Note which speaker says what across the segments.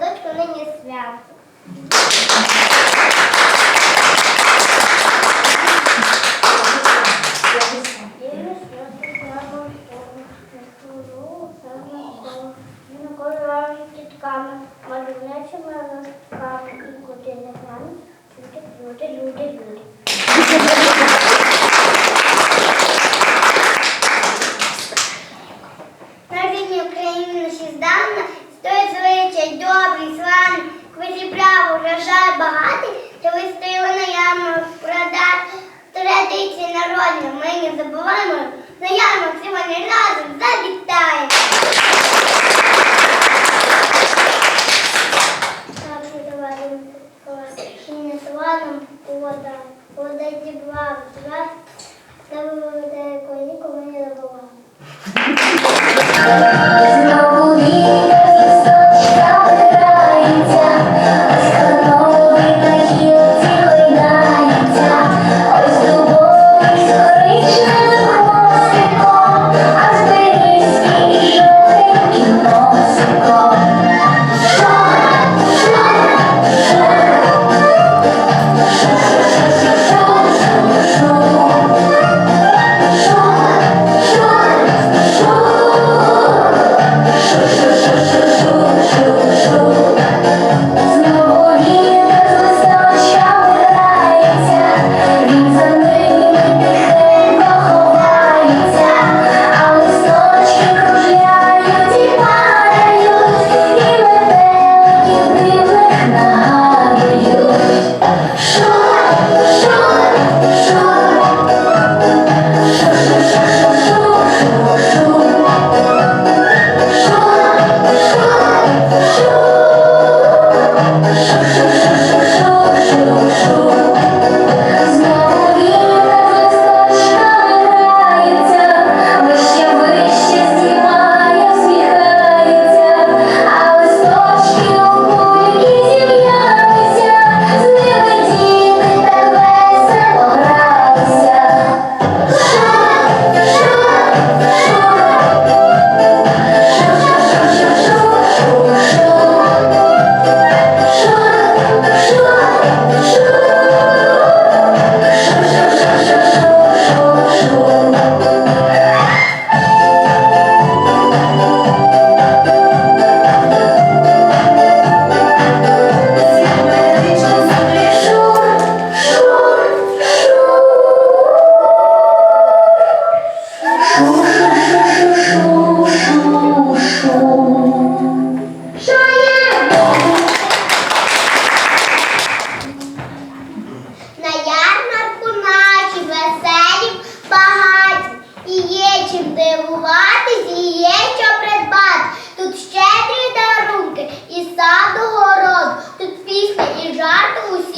Speaker 1: садочку нині свято. Там вода, вода дібла, два, там вода, коли ніколи не
Speaker 2: була.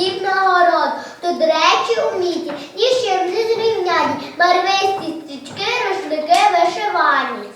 Speaker 2: хліб на
Speaker 1: город, тут речі уміті, ні з чим не зрівняні, барвисті стічки, рушники вишивані.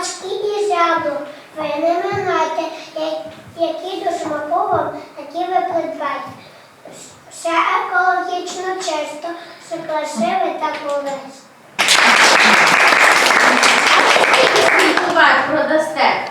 Speaker 1: Качки і зяду, ви не минайте, які душмаковом, такі ви придбайте. Все екологічно чисто, все красиве та
Speaker 2: колись. продасте.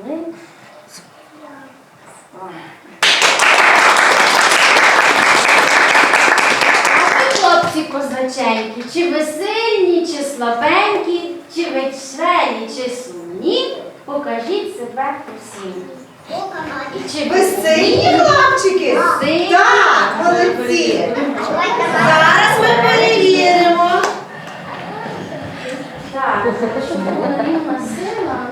Speaker 3: були. Хлопці козаченькі, чи ви сильні, чи слабенькі, чи ви веселі, чи сумні, покажіть себе усім. І чи
Speaker 1: ви сильні хлопчики?
Speaker 3: Сильні.
Speaker 1: Так, молодці. Зараз ми перевіримо.
Speaker 3: Так, що сила,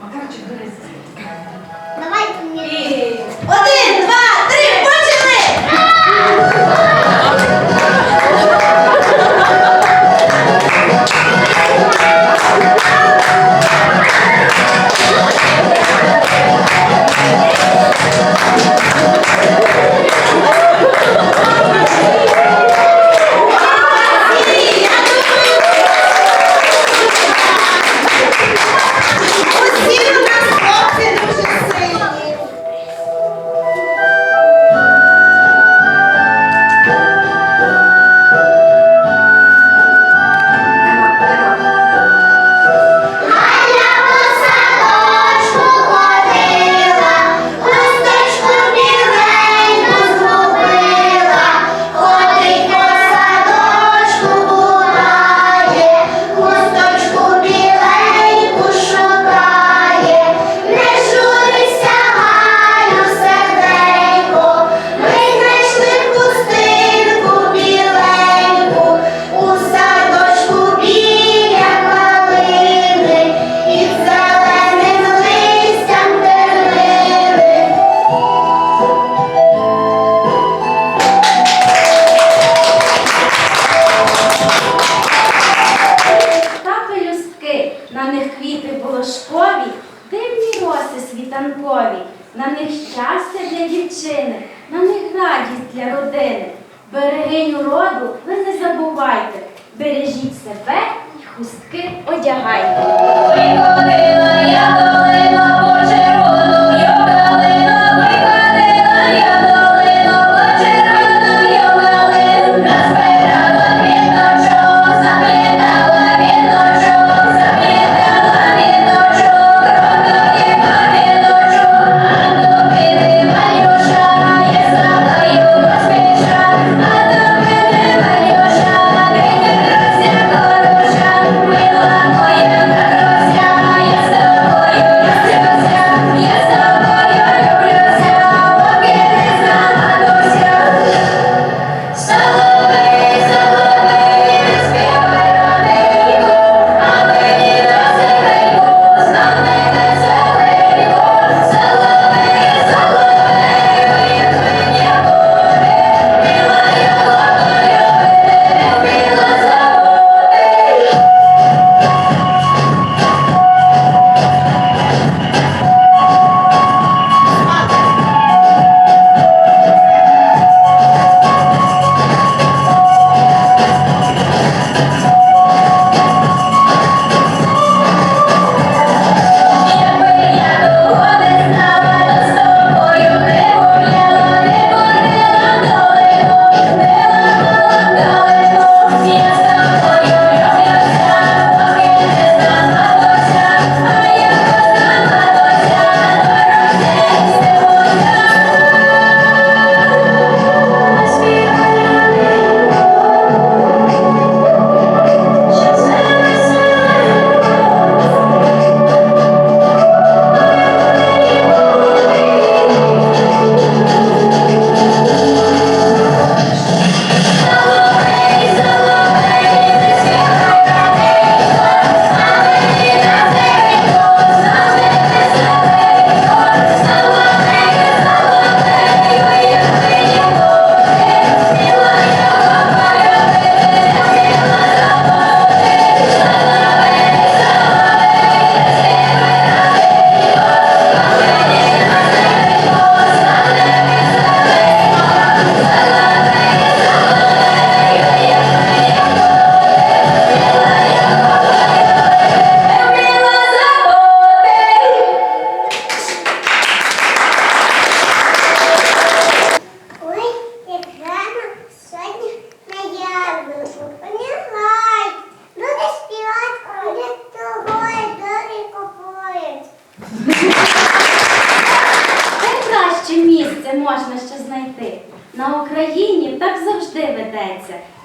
Speaker 3: Макарчик,
Speaker 4: Давайте мені.
Speaker 1: Один.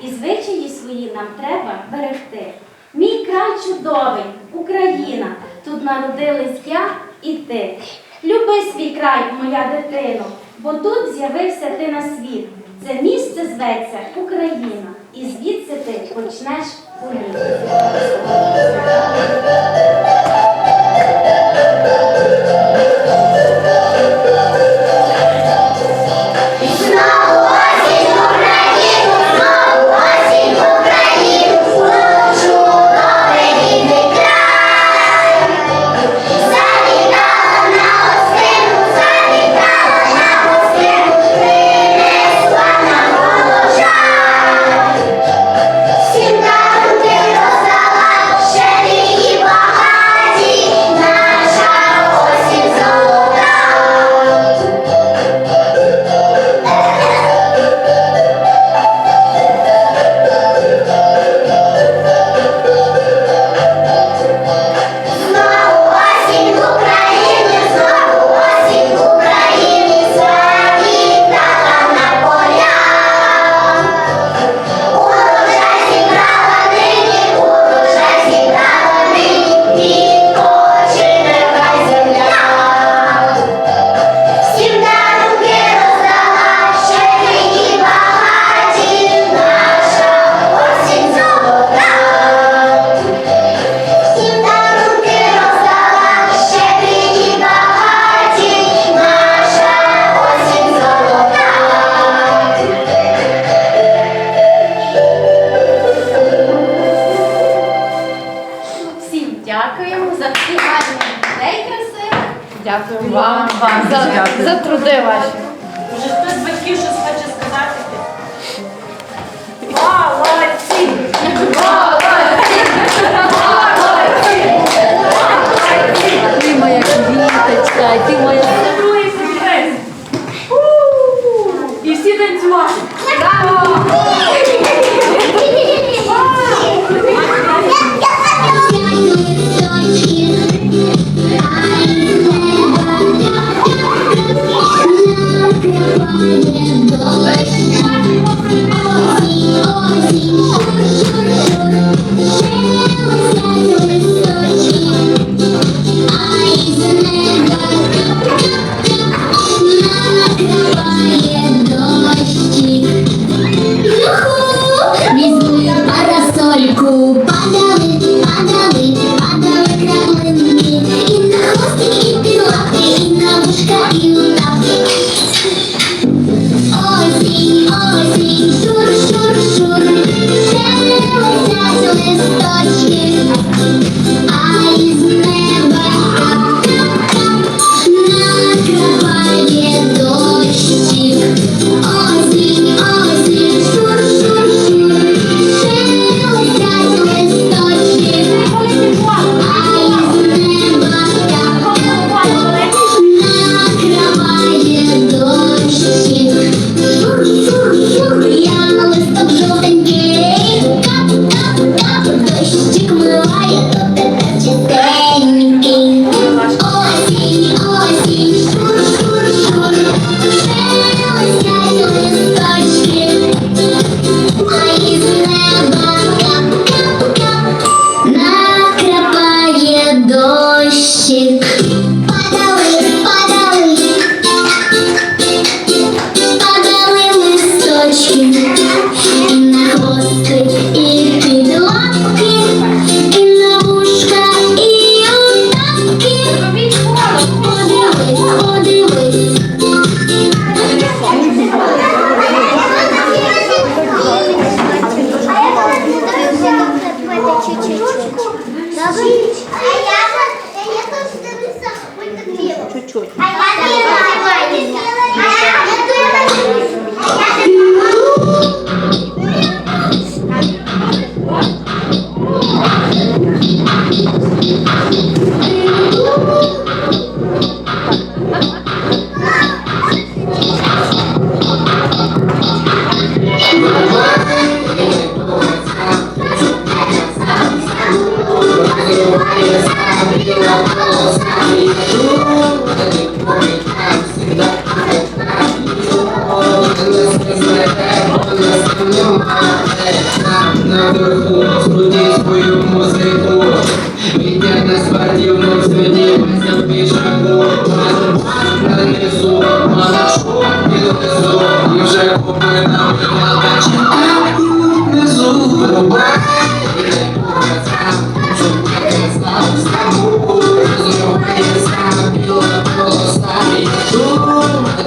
Speaker 3: і звичаї свої нам треба берегти. Мій край чудовий, Україна, тут народились я і ти. Люби свій край, моя дитино, бо тут з'явився ти на світ. Це місце зветься Україна, і звідси ти почнеш
Speaker 1: у
Speaker 5: літ.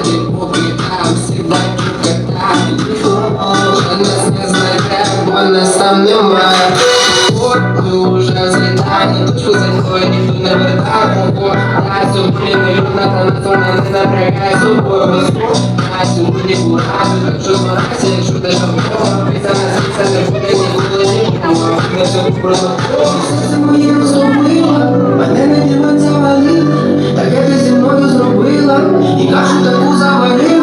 Speaker 5: Він поки там сідай кота Вже нас не знайде, бо нас там немає Порт уже злітає, точку за мною ніхто не вертає Бо я сьогодні не людна, та на то не напрягай собою розпочу Я сьогодні куражу, так що змагайся, якщо ти шампова Після нас після не буде ніколи нікому, а ти на цьому просто Це моє розуміло, мене не діла нашу таку
Speaker 6: завалили.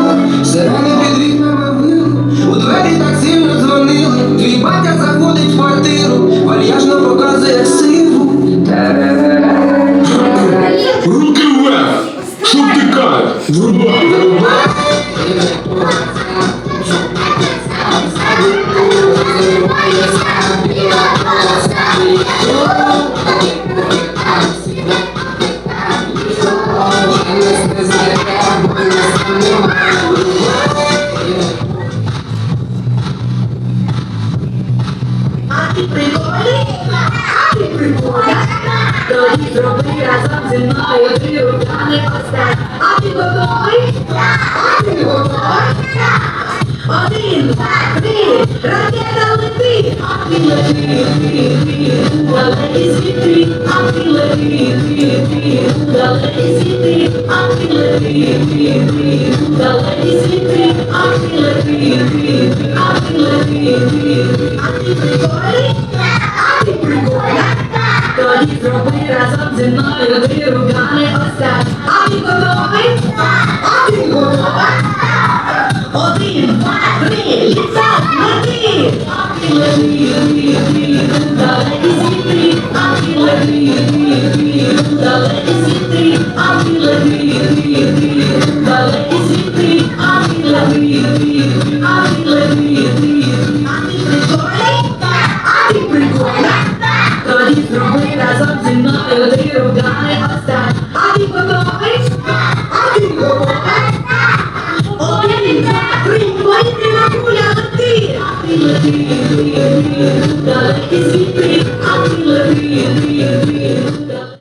Speaker 7: Зимною ти руками. А ти готовий? А ти готова? Один, два, три, ліця, лети! А ти лети,